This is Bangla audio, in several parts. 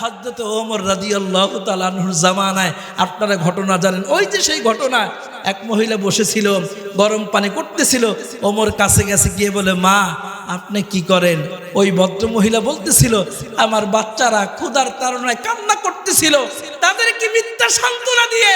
হজরত ওমর রাজি আল্লাহ তালুর জামানায়, আপনারা ঘটনা জানেন। ওই যে সেই ঘটনা এক মহিলা বসেছিল, গরম পানি করতেছিল। ওমর কাছে গেছে, গিয়ে বলে, মা, আপনি কি করেন? ওই ভদ্র মহিলা বলতেছিল, আমার বাচ্চারা ক্ষুধার কারণে কান্না করতেছিল। তাদেরকে মিথ্যা সান্ত্বনা দিয়ে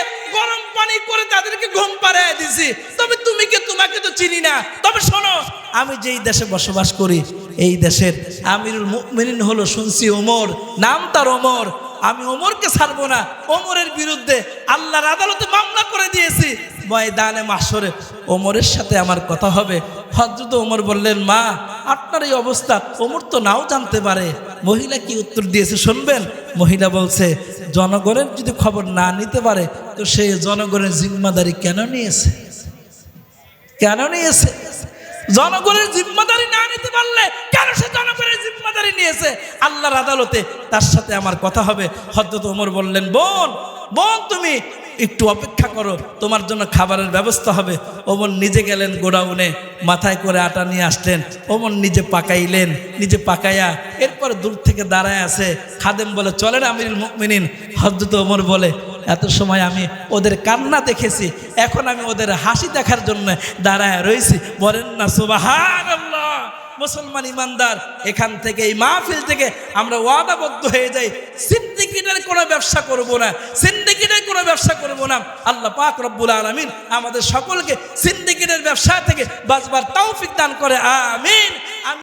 করে তাদেরকে ঘুম পাড়ায় দিছি। তবে তুমি কে, তোমাকে তো চিনি না। তবে শোনো, আমি যেই দেশে বসবাস করি, এই দেশের আমিরুল মুমিনিন হলো শুনছি ওমর। নাম তার ওমর। আমি ওমরকে ছাড়বো না। ওমরের বিরুদ্ধে আল্লাহর আদালতে মামলা করে দিয়েছি। ময়দানে মাসরে ওমরের সাথে আমার কথা হবে। হজরত ওমর বললেন, মা আপনার এই অবস্থা, ওমর তো নাও জানতে পারে। মহিলা কি উত্তর দিয়েছে শুনবেন? মহিলা বলছে, জনগণের যদি খবর না নিতে পারে, তো সে জনগণের জিম্মাদারি কেন নিয়েছে? কেন নিয়েছে? জনগণের জিম্মাদারি না নিতে পারলে কেন সে জনগণের জিম্মাদারি নিয়েছে? আল্লাহর আদালতে তার সাথে আমার কথা হবে। হজরত ওমর বললেন, বোন বোন তুমি একটু অপেক্ষা করো, তোমার জন্য খাবারের ব্যবস্থা হবে। ওমর নিজে গেলেন গোডাউনে, মাথায় করে আটা নিয়ে আসলেন। ওমর নিজে পাকাইলেন, নিজে পাকাইয়া এরপর দূর থেকে দাঁড়ায় আছে। খাদেম বলে, চলেন আমিরুল মুকমিনিন হজরত ওমর বলে, এত সময় আমি ওদের কান্না দেখেছি, এখন আমি ওদের হাসি দেখার জন্য দাঁড়ায় রয়েছি বলেন না সুবাহান মুসলমান ইমানদার, এখান থেকে, এই মাহফিল থেকে আমরা ওয়াদাবদ্ধ হয়ে যাই। সিন্ডিকেটের কোনো ব্যবসা করব না সিন্ডিকেটের কোনো ব্যবসা করব না। আল্লাহ পাক রব্বুল আলমিন আমাদের সকলকে সিন্ডিকেটের ব্যবসা থেকে বাঁচবার তাও দান করে, আমিন।